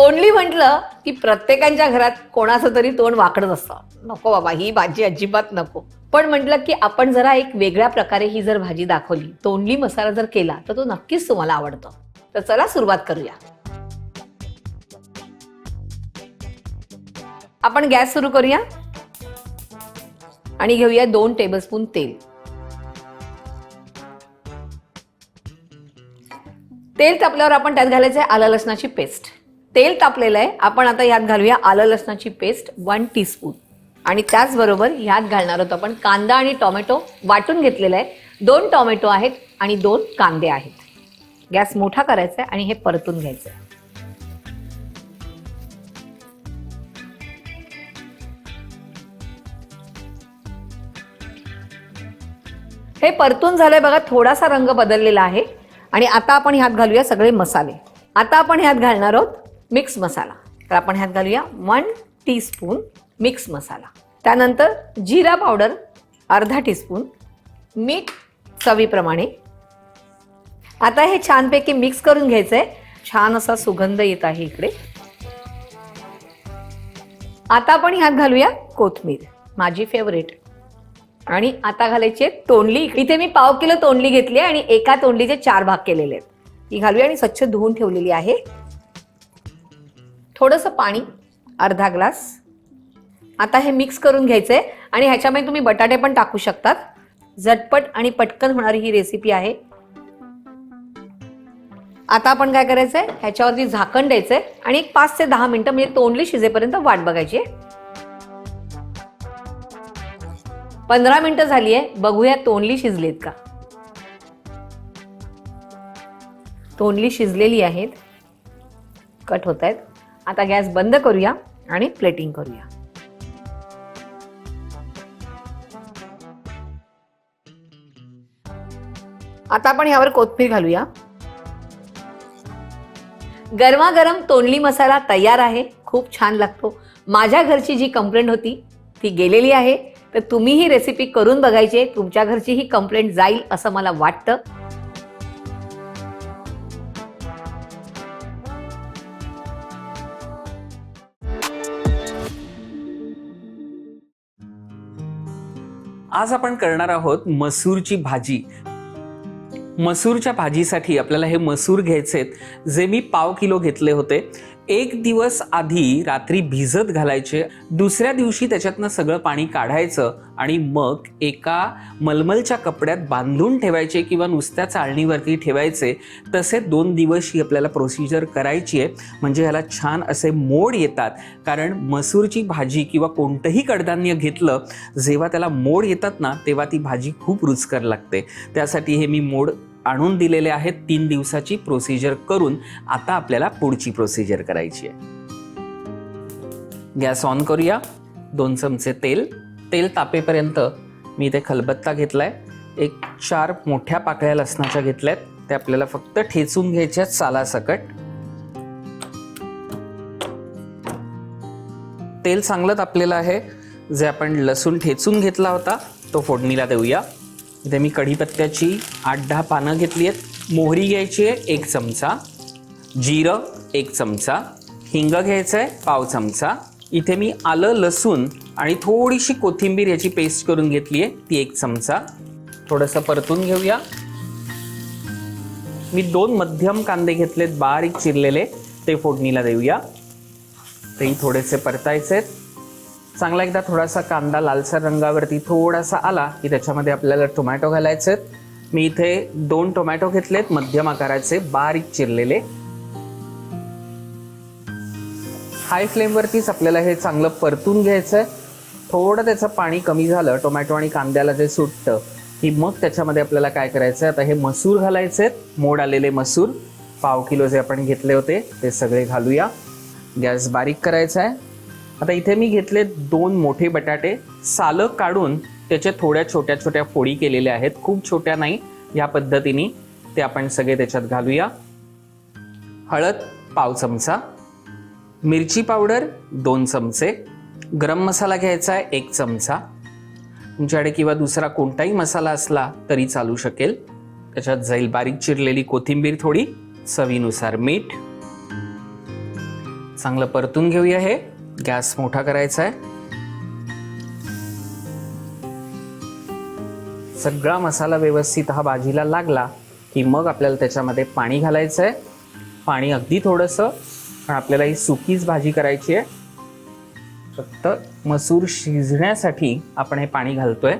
तोंडली म्हटलं की प्रत्येकाच्या घरात कोणाचं तरी तोंड वाकडत असतं. नको बाबा ही भाजी अजिबात नको. पण म्हटलं की आपण जरा एक वेगळ्या प्रकारे ही जर भाजी दाखवली तोंडली मसाला जर केला तर तो नक्कीच तुम्हाला आवडतो. तर चला सुरुवात करूया. आपण गॅस सुरू करूया. आणि घेऊया दोन टेबलस्पून तेल. तेल तापल्यावर आपण त्यात घालायचं आहे आलं लसणाची पेस्ट तेल तापलेलं आहे. आपण आता यात घालूया आलं लसणाची पेस्ट वन टीस्पून. आणि त्याचबरोबर ह्यात घालणार आहोत आपण कांदा आणि टोमॅटो वाटून घेतलेला आहे. दोन टोमॅटो आहेत आणि दोन कांदे आहेत. गॅस मोठा करायचा आहे आणि हे परतून घ्यायचं आहे. हे परतून झालंय बघा थोडासा रंग बदललेला आहे. आणि आता आपण ह्यात घालूया सगळे मसाले. आता आपण ह्यात घालणार आहोत मिक्स मसाला. तर आपण ह्यात घालूया वन टीस्पून मिक्स मसाला. त्यानंतर जिरा पावडर अर्धा टीस्पून मीठ चवीप्रमाणे. आता हे छानपैकी मिक्स करून घ्यायचं आहे छान असा सुगंध येत आहे इकडे. आता आपण ह्यात घालूया कोथमीर माझी फेवरेट आणि आता घालायची आहे तोंडली. इथे मी पाव किलो तोंडली घेतली आहे आणि एका तोंडलीचे चार भाग केलेले आहेत. ती घालूया आणि स्वच्छ धुवून ठेवलेली आहे. थोडंसं पाणी अर्धा ग्लास. आता हे मिक्स करून घ्यायचं आहे आणि ह्याच्यामध्ये तुम्ही बटाटे पण टाकू शकतात. झटपट आणि पटकन होणारी ही रेसिपी आहे. आता आपण काय करायचं आहे ह्याच्यावरती झाकण द्यायचं आहे आणि एक पाच ते दहा मिनटं म्हणजे तोंडली शिजेपर्यंत वाट बघायची आहे. पंधरा मिनटं झाली आहे. बघूया तोंडली शिजलेत का? तोंडली शिजलेली आहेत. कट होत आहेत आता गॅस बंद करूया आणि प्लेटिंग करूया. आता आपण यावर कोथमीर घालूया. गरमागरम तोंडली मसाला तयार आहे. खूप छान लागतो. माझ्या घरची जी कंप्लेंट होती ती गेलेली आहे. तर तुम्ही ही रेसिपी करून बघायची तुमच्या घरची ही कंप्लेंट जाईल असं मला वाटतं. आज आपण करणार आहोत मसूरची भाजी. मसूरच्या भाजीसाठी आपल्याला हे मसूर घ्यायचेत. जे मी पाव किलो घेतले होते. एक दिवस आधी रात्री भिजत घालायचे दुसऱ्या दिवशी त्याच्यातनं सगळं पाणी काढायचं आणि मग एका मलमलच्या कपड्यात बांधून ठेवायचे किंवा नुसत्या चाळणीवरती ठेवायचे तसे दोन दिवस ही आपल्याला प्रोसिजर करायची आहे. म्हणजे ह्याला छान असे मोड येतात. कारण मसूरची भाजी किंवा कोणतंही कडधान्य घेतलं जेव्हा त्याला मोड येतात ना तेव्हा ती भाजी खूप रुचकर लागते. त्यासाठी हे मी मोड आणून दिलेले आहेत तीन दिवसाची प्रोसिजर करून आता आपल्याला पुढची प्रोसिजर करायची आहे. गॅस ऑन करूया. दोन चमचे तेल. तेल तापेपर्यंत मी इथे खलबत्ता घेतला आहे एक चार मोठ्या पाकळ्या लसणाच्या घेतल्या आहेत ते आपल्याला फक्त ठेचून घ्यायच्या सालासकट. तेल चांगलं तापलेलं आहे. जे आपण लसूण ठेचून घेतला होता तो फोडणीला देऊया. इथे मी कढीपत्त्याची आठ दहा पानं घेतली आहेत. मोहरी घ्यायची आहे एक चमचा जिरं एक चमचा हिंग घ्यायचं आहे पाव चमचा. इथे मी आलं लसूण आणि थोडीशी कोथिंबीर याची पेस्ट करून घेतली आहे ती एक चमचा. थोडंसं परतून घेऊया. मी दोन मध्यम कांदे घेतलेत बारीक चिरलेले ते फोडणीला देऊया. तेही थोडेसे परतायचे आहेत. चांगला एकदा थोडासा कांदा लालसर रंगावरती थोडासा आला की त्याच्यामध्ये आपल्याला टोमॅटो घालायचे आहेत. मी इथे दोन टोमॅटो घेतलेत मध्यम आकाराचे बारीक चिरलेले. हाय फ्लेमवरतीच आपल्याला हे चांगलं परतून घ्यायचं आहे. थोडं त्याचं पाणी कमी झालं टोमॅटो आणि कांद्याला जे सुटतं की मग त्याच्यामध्ये आपल्याला काय करायचं आहे? आता हे मसूर घालायचे आहेत मोड आलेले मसूर. पाव किलो जे आपण घेतले होते ते सगळे घालूया. गॅस बारीक करायचा आहे. आता इथे मी घेतले दोन मोठे बटाटे. सालं काढून त्याच्या थोड्या छोट्या छोट्या फोडी केलेल्या आहेत. खूप छोट्या नाही या पद्धतीने ते आपण सगळे त्याच्यात घालूया. हळद पाव चमचा मिरची पावडर दोन चमचे गरम मसाला घ्यायचा आहे एक चमचा. तुमच्याकडे किंवा दुसरा कोणताही मसाला असला तरी चालू शकेल. त्याच्यात जाईल बारीक चिरलेली कोथिंबीर थोडी चवीनुसार मीठ. चांगलं परतून घेऊया हे. गॅस मोठा करायचा आहे. सगळा मसाला व्यवस्थित हा भाजीला लागला की मग आपल्याला त्याच्यामध्ये पाणी घालायचं आहे. पाणी अगदी थोडंसं पण आपल्याला ही सुकीच भाजी करायची आहे. फक्त मसूर शिजण्यासाठी आपण हे पाणी घालतोय.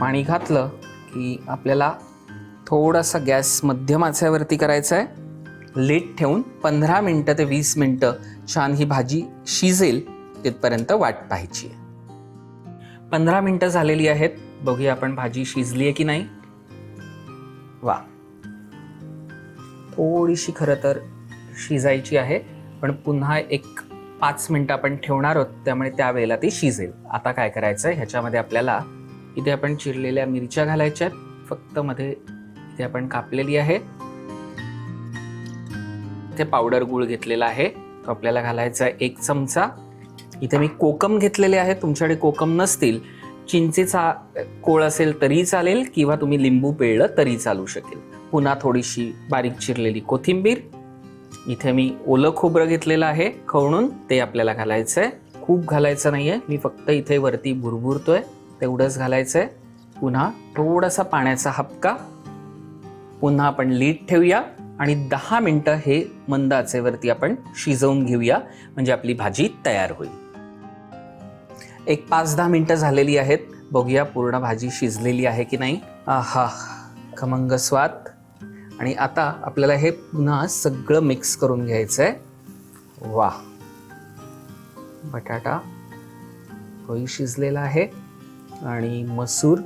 पाणी घातलं की आपल्याला थोडासा गॅस मध्यम आचेवरती करायचा आहे. लेट ठेवून पंधरा मिनटं ते वीस मिनटं छान ही भाजी शिजेल तिथपर्यंत वाट पाहायची आहे. पंधरा मिनटं झालेली आहेत. बघूया आपण भाजी शिजली आहे की नाही. वा. थोडीशी खरं तर शिजायची आहे. पण पुन्हा एक पाच मिनटं आपण ठेवणार आहोत. त्यामुळे त्यावेळेला ती शिजेल. आता काय करायचं आहे ह्याच्यामध्ये आपल्याला इथे आपण चिरलेल्या मिरच्या घालायच्या आहेत. फक्त मध्ये इथे आपण कापलेली आहे. इथे पावडर गुळ घेतलेला आहे. तो आपल्याला घालायचा आहे एक चमचा. इथे मी कोकम घेतलेले आहे. तुमच्याकडे कोकम नसतील चिंचेचा कोळ असेल तरी चालेल किंवा तुम्ही लिंबू पिळलं तरी चालू शकेल. पुन्हा थोडीशी बारीक चिरलेली कोथिंबीर. इथे मी ओलं खोबरं घेतलेलं आहे खवणून. ते आपल्याला घालायचं आहे खूप घालायचं नाही आहे मी फक्त इथे वरती भुरभुरतोय. तेवढंच घालायचं आहे पुन्हा थोडासा पाण्याचा हपका. पुन्हा आपण लीड ठेवूया. आणि दहा मिनटं हे मंद आचेवरती आपण शिजवून घेऊया. म्हणजे आपली भाजी तयार होईल. एक पाच दहा मिनटं झालेली आहेत. बघूया पूर्ण भाजी शिजलेली आहे की नाही. आहा खमंग स्वाद. आणि आता आपल्याला हे पुन्हा सगळं मिक्स करून घ्यायचं आहे वा. बटाटा तोही शिजलेला आहे. आणि मसूर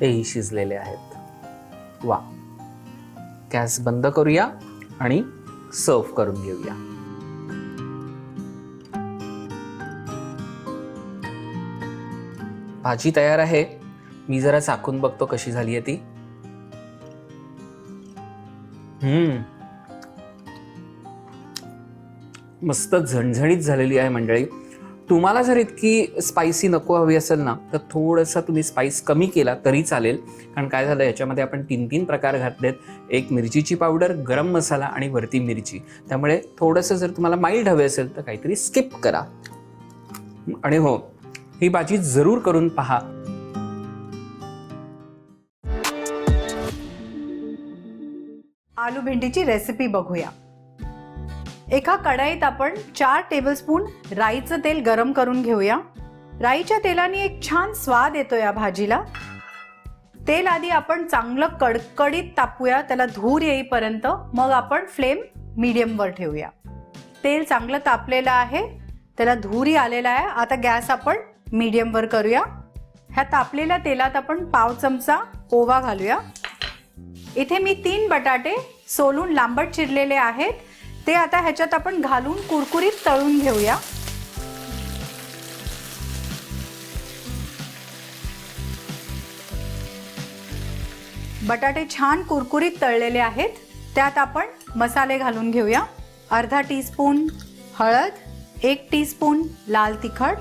तेही शिजलेले आहेत. वा. गॅस बंद करूया आणि सर्व करून घेऊया. भाजी तयार आहे. मी जरा चाकून बघतो कशी झाली आहे ती. हम्म. मस्त झणझणीत झालेली आहे मंडळी. तुम्हाला जर इतकी स्पायसी नको हवी असेल ना तर थोडंसं तुम्ही स्पाइस कमी केला तरी चालेल. कारण काय झालं याच्यामध्ये आपण तीन तीन प्रकार घातलेत. एक मिरचीची पावडर गरम मसाला आणि वरती मिरची. त्यामुळे थोडंसं जर तुम्हाला माइल्ड हवे असेल तर काहीतरी स्किप करा. आणि हो ही भाजी जरूर करून पहा. आलू भेंडीची रेसिपी बघूया. एका कढईत आपण चार टेबलस्पून राईचं तेल गरम करून घेऊया. राईच्या तेलाने एक छान स्वाद येतो या भाजीला. तेल आधी आपण चांगलं कडकडीत तापूया त्याला धूर येईपर्यंत. मग आपण फ्लेम मीडियमवर ठेवूया. तेल चांगलं तापलेलं आहे त्याला धूरही आलेला आहे. आता गॅस आपण मीडियमवर करूया. ह्या तापलेल्या तेलात आपण पाव चमचा ओवा घालूया. इथे मी तीन बटाटे सोलून लांबट चिरलेले आहेत. ते आता ह्याच्यात आपण घालून कुरकुरीत तळून घेऊया. बटाटे छान कुरकुरीत तळलेले आहेत. त्यात आपण मसाले घालून घेऊया. अर्धा टीस्पून हळद एक टीस्पून लाल तिखट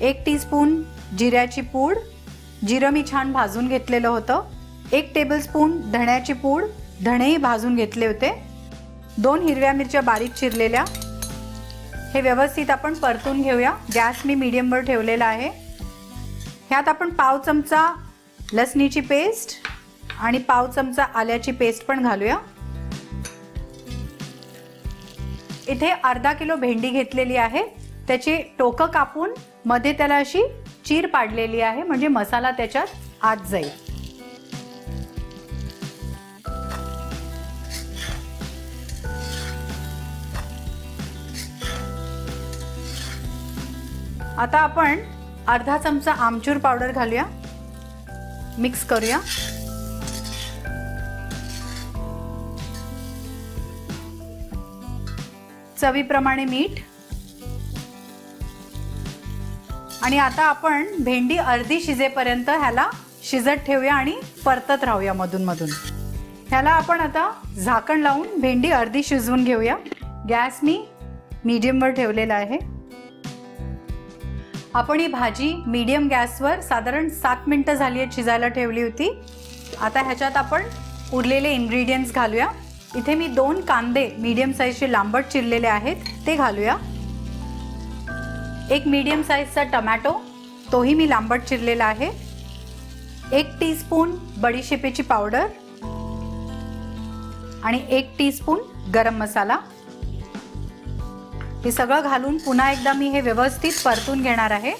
एक टीस्पून जिऱ्याची पूड. जिरं मी छान भाजून घेतलेलं होतं. एक टेबलस्पून धण्याची पूड. धणेही भाजून घेतले होते. दोन हिरव्या मिरच्या बारीक चिरलेल्या. हे व्यवस्थित आपण परतून घेऊया. गॅस मी मीडियमवर ठेवलेला आहे. ह्यात आपण पाव चमचा लसणीची पेस्ट आणि पाव चमचा आल्याची पेस्ट पण घालूया. इथे अर्धा किलो भेंडी घेतलेली आहे. त्याची टोकं कापून मध्ये त्याला अशी चीर पाडलेली आहे. म्हणजे मसाला त्याच्यात आत जाईल. आता आपण अर्धा चमचा आमचूर पावडर घालूया. मिक्स करूया. चवीप्रमाणे मीठ. आणि आता आपण भेंडी अर्धी शिजेपर्यंत ह्याला शिजत ठेवूया आणि परतत राहूया मधून मधून ह्याला आपण आता झाकण लावून भेंडी अर्धी शिजवून घेऊया. गॅस मी मीडियमवर ठेवलेला आहे. आपण ही भाजी मीडियम गॅसवर साधारण सात मिनटं झाली आहेत शिजायला ठेवली होती. आता ह्याच्यात आपण उरलेले इन्ग्रेडियंट्स घालूया. इथे मी दोन कांदे मीडियम साईजचे लांबट चिरलेले आहेत ते घालूया. एक मीडियम साईजचा टमॅटो तोही मी लांबट चिरलेला आहे. एक टीस्पून बडीशेपेची पावडर आणि एक टीस्पून गरम मसाला. हे सगळं घालून पुन्हा एकदा मी हे व्यवस्थित परतून घेणार आहे.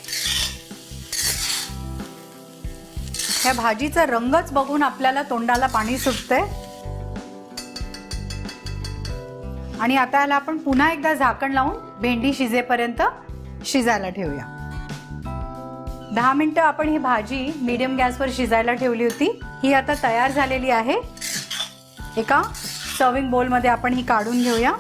ह्या भाजीचा रंगच बघून आपल्याला तोंडाला पाणी सुटतंय. आणि आता याला आपण पुन्हा एकदा झाकण लावून भेंडी शिजेपर्यंत शिजायला ठेवूया. दहा मिनटं आपण ही भाजी मीडियम गॅसवर शिजायला ठेवली होती. ही आता तयार झालेली आहे. एका सर्विंग बोलमध्ये आपण ही काढून घेऊया.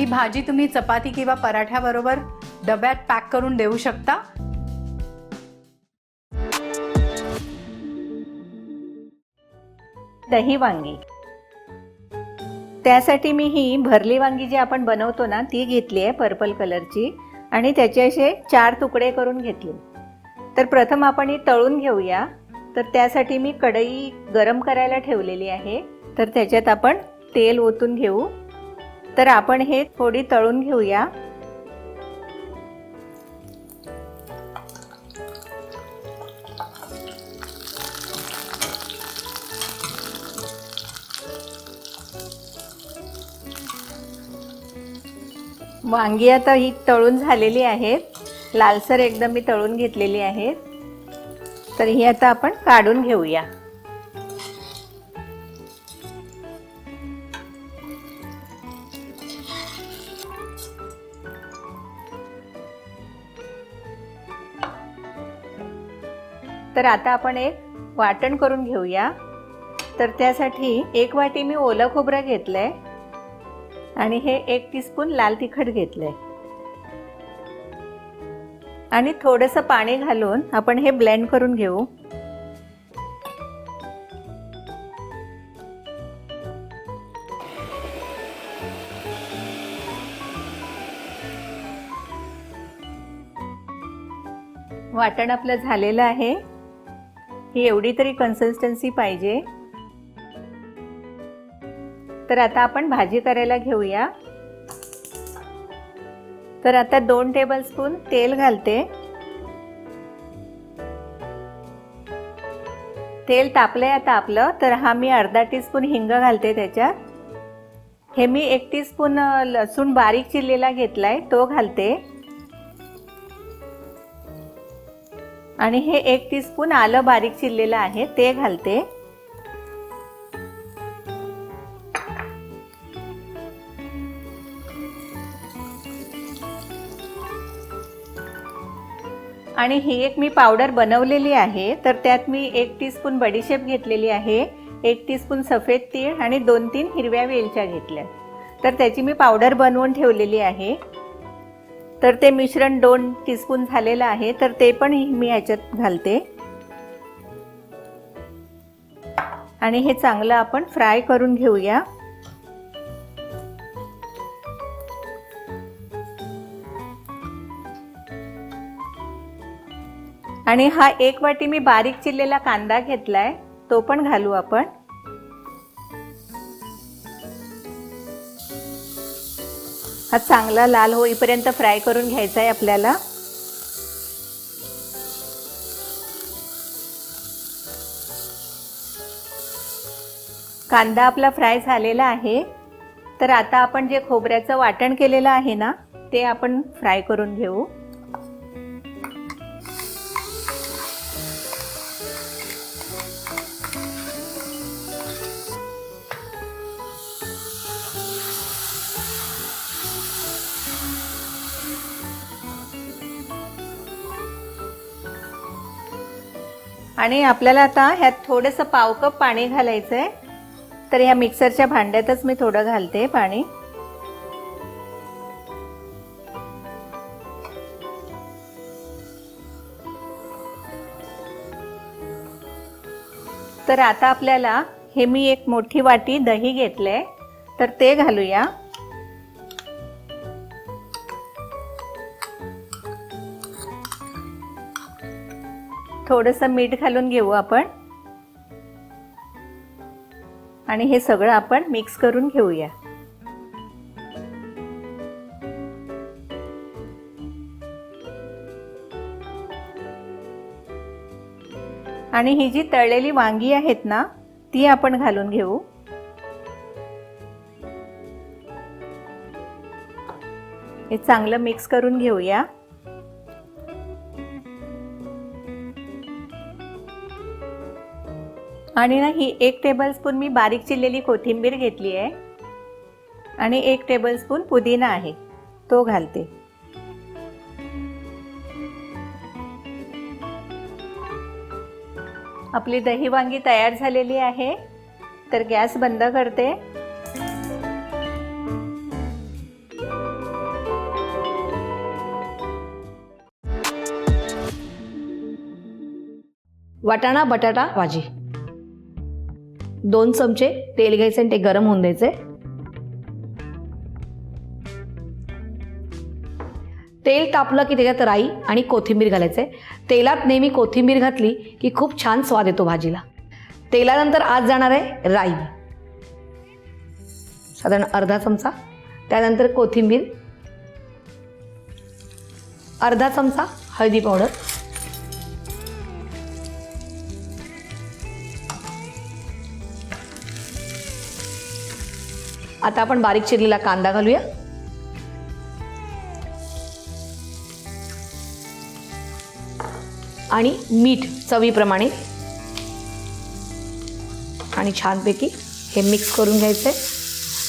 ही भाजी तुम्ही चपाती किंवा पराठ्याबरोबर डब्यात पॅक करून देऊ शकता. दही वांगी. त्यासाठी मी ही भरली वांगी जी आपण बनवतो ना ती घेतली आहे पर्पल कलरची आणि त्याचे असे चार तुकडे करून घेतले. तर प्रथम आपण ही तळून घेऊया. तर त्यासाठी मी कढई गरम करायला ठेवलेली आहे. तर त्याच्यात आपण तेल ओतून घेऊ. तर आपण हे थोडी तळून घेऊया. वांगी आता ही तळून झालेली आहेत लालसर एकदम मी तळून घेतलेली आहेत तर ही आता आपण काढून घेऊया. तर आता आपण एक वाटण करून घेऊया. तर त्यासाठी एक वाटी मी ओलं खोबरं घेतलंय आणि हे एक टीस्पून लाल तिखट घेतलंय. आणि थोडंसं पाणी घालून आपण हे ब्लेंड करून घेऊ. वाटण आपलं झालेलं आहे. ही एवढी तरी कन्सिस्टन्सी पाहिजे. तर आता आपण भाजी करायला घेऊया. तर आता दोन टेबलस्पून तेल घालते. तेल तापलंय आता आपलं तर हा मी अर्धा टीस्पून हिंग घालते त्याच्यात. हे मी एक टीस्पून लसूण बारीक चिरलेला घेतलाय तो घालते. आणि हे एक टीस्पून आलं बारीक चिरलेलं आहे ते घालते. आणि ही एक मी पावडर बनवलेली आहे तर त्यात मी एक टीस्पून बडीशेप घेतलेली आहे एक टीस्पून सफेद तीळ आणि दोन तीन हिरव्या वेलच्या घेतल्या. तर त्याची मी पावडर बनवून ठेवलेली आहे. तर ते मिश्रण दोन टीस्पून झालेलं आहे तर ते पण मी ह्याच्यात घालते. आणि हे चांगलं आपण फ्राय करून घेऊया. आणि हा एक वाटी मी बारीक चिरलेला कांदा घेतलाय तो पण घालू आपण. हा चांगला लाल होईपर्यंत फ्राय करून घ्यायचा आहे आपल्याला. कांदा आपला फ्राय झालेला आहे. तर आता आपण जे खोबऱ्याचं वाटण केलेलं आहे ना ते आपण फ्राय करून घेऊ. आणि आपल्याला आता ह्यात थोडंसं पाव कप पाणी घालायचं आहे तर ह्या मिक्सरच्या भांड्यातच मी थोडं घालते पाणी. तर आता आपल्याला हे मी एक मोठी वाटी दही घेतलंय. तर ते घालूया. थोडंसं मीठ घालून घेऊ आपण. आणि हे सगळं आपण मिक्स करून घेऊया. आणि ही जी तळलेली वांगी आहेत ना ती आपण घालून घेऊ. हे चांगलं मिक्स करून घेऊया. आणि ना ही एक टेबलस्पून मी बारीक चिरलेली कोथिंबीर घेतली आहे. आणि एक टेबलस्पून पुदिना आहे. तो घालते. आपली दही वांगी तयार झालेली आहे. तर गॅस बंद करते. वाटाणा बटाटा भाजी. दोन चमचे तेल घ्यायचे आणि ते गरम होऊन द्यायचे. तेल तापलं की त्याच्यात राई आणि कोथिंबीर घालायचे. तेलात नेहमी कोथिंबीर घातली की खूप छान स्वाद येतो भाजीला. तेलानंतर आज जाणार आहे राई. साधारण अर्धा चमचा. त्यानंतर कोथिंबीर. अर्धा चमचा हळदी पावडर. आता आपण बारीक चिरलेला कांदा घालूया. आणि मीठ चवीप्रमाणे. आणि छानपैकी हे मिक्स करून घ्यायचं आहे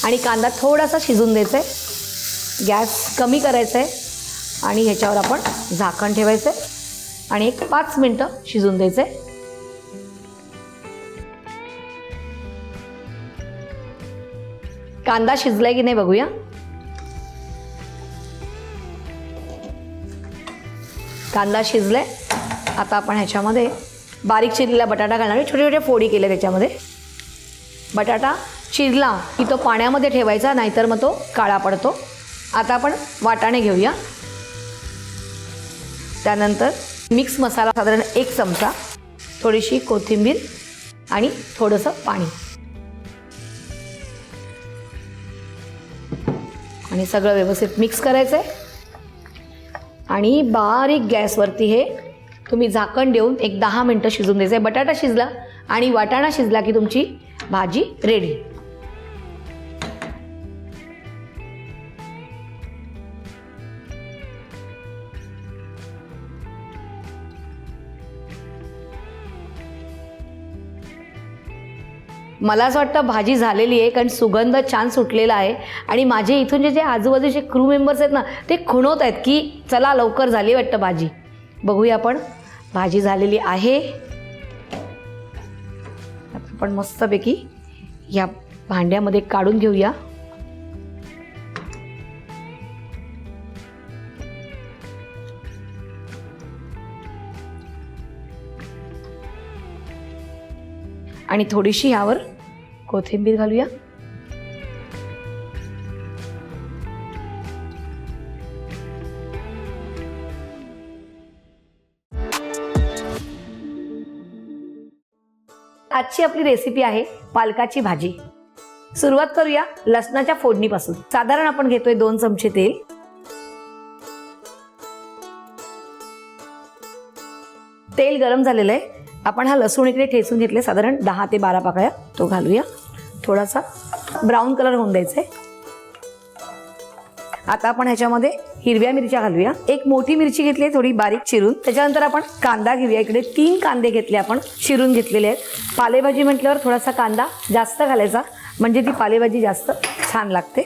आणि कांदा थोडासा शिजून द्यायचा आहे गॅस कमी करायचा आहे आणि ह्याच्यावर आपण झाकण ठेवायचं आहे आणि एक पाच मिनटं शिजून द्यायचं आहे कांदा शिजलाय की नाही बघूया. कांदा शिजलाय. आता आपण ह्याच्यामध्ये बारीक चिरलेला बटाटा घालणार छोटे छोटे फोडी केले त्याच्यामध्ये. बटाटा चिरला की तो पाण्यामध्ये ठेवायचा नाहीतर मग तो काळा पडतो. आता आपण वाटाणे घेऊया. त्यानंतर मिक्स मसाला साधारण एक चमचा थोडीशी कोथिंबीर आणि थोडंसं पाणी. आणि सगळं व्यवस्थित मिक्स करायचं आहे आणि बारीक गॅसवरती हे तुम्ही झाकण देऊन एक दहा मिनटं शिजून द्यायचं आहे बटाटा शिजला आणि वाटाणा शिजला की तुमची भाजी रेडी मला असं वाटतं भाजी झालेली आहे कारण सुगंध छान सुटलेला आहे. आणि माझे इथून जे जे आजूबाजूचे क्रू मेंबर्स आहेत ना ते खुणवत आहेत की चला लवकर झाली वाटतं भाजी. बघूया आपण. भाजी झालेली आहे. आपण मस्तपैकी या भांड्यामध्ये काढून घेऊया. आणि थोडीशी यावर कोथिंबीर घालूया. आजची आपली रेसिपी आहे पालकाची भाजी. सुरुवात करूया लसणाच्या फोडणीपासून. साधारण आपण घेतोय दोन चमचे तेल. तेल गरम झालेलं आहे. आपण हा लसूण इकडे ठेचून घेतले साधारण दहा ते बारा पाकळ्या. तो घालूया. थोडासा ब्राऊन कलर होऊन द्यायचा आहे. आता आपण ह्याच्यामध्ये हिरव्या मिरच्या घालूया. एक मोठी मिरची घेतली आहे थोडी बारीक चिरून. त्याच्यानंतर आपण कांदा घेऊया. इकडे तीन कांदे घेतले आपण चिरून घेतलेले आहेत. पालेभाजी म्हटल्यावर थोडासा कांदा जास्त घालायचा. म्हणजे ती पालेभाजी जास्त छान लागते.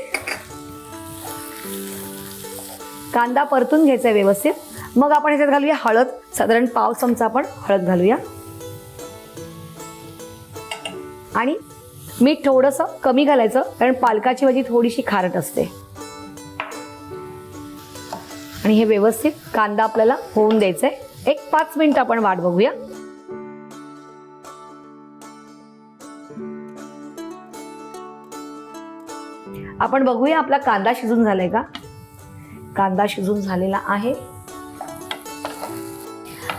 कांदा परतून घ्यायचा आहे व्यवस्थित. मग आपण ह्याच्यात घालूया हळद. साधारण पाव चमचा आपण हळद घालूया. आणि मीठ थोडंसं कमी घालायचं कारण पालकाची भाजी थोडीशी खारट असते. आणि हे व्यवस्थित कांदा आपल्याला होऊन द्यायचा आहे एक पाच मिनिट आपण वाट बघूया. आपण बघूया आपला कांदा शिजून झालाय का? कांदा शिजून झालेला आहे.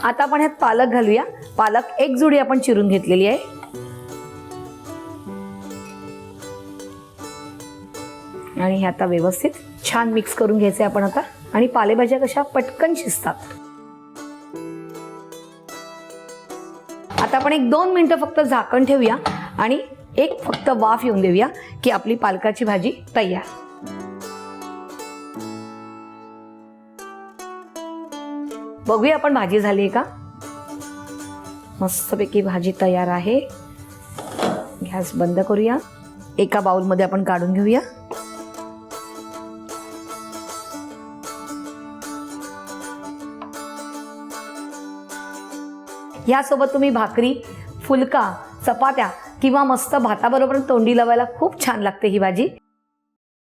आता आपण ह्यात पालक घालूया. पालक एक जुडी आपण चिरून घेतलेली आहे. आणि हे आता व्यवस्थित छान मिक्स करून घ्यायचे आपण आता. आणि पालेभाज्या कशा पटकन शिजतात. आता आपण एक दोन मिनिटं फक्त झाकण ठेवूया आणि एक फक्त वाफ येऊन देऊया की आपली पालकाची भाजी तयार. बघूया आपण भाजी झाली आहे का? मस्तपैकी भाजी तयार आहे. गॅस बंद करूया. एका बाउलमध्ये आपण काढून घेऊया. ह्यासोबत तुम्ही भाकरी फुलका चपात्या किंवा मस्त भाताबरोबर तोंडी लावायला खूप छान लागते ही भाजी.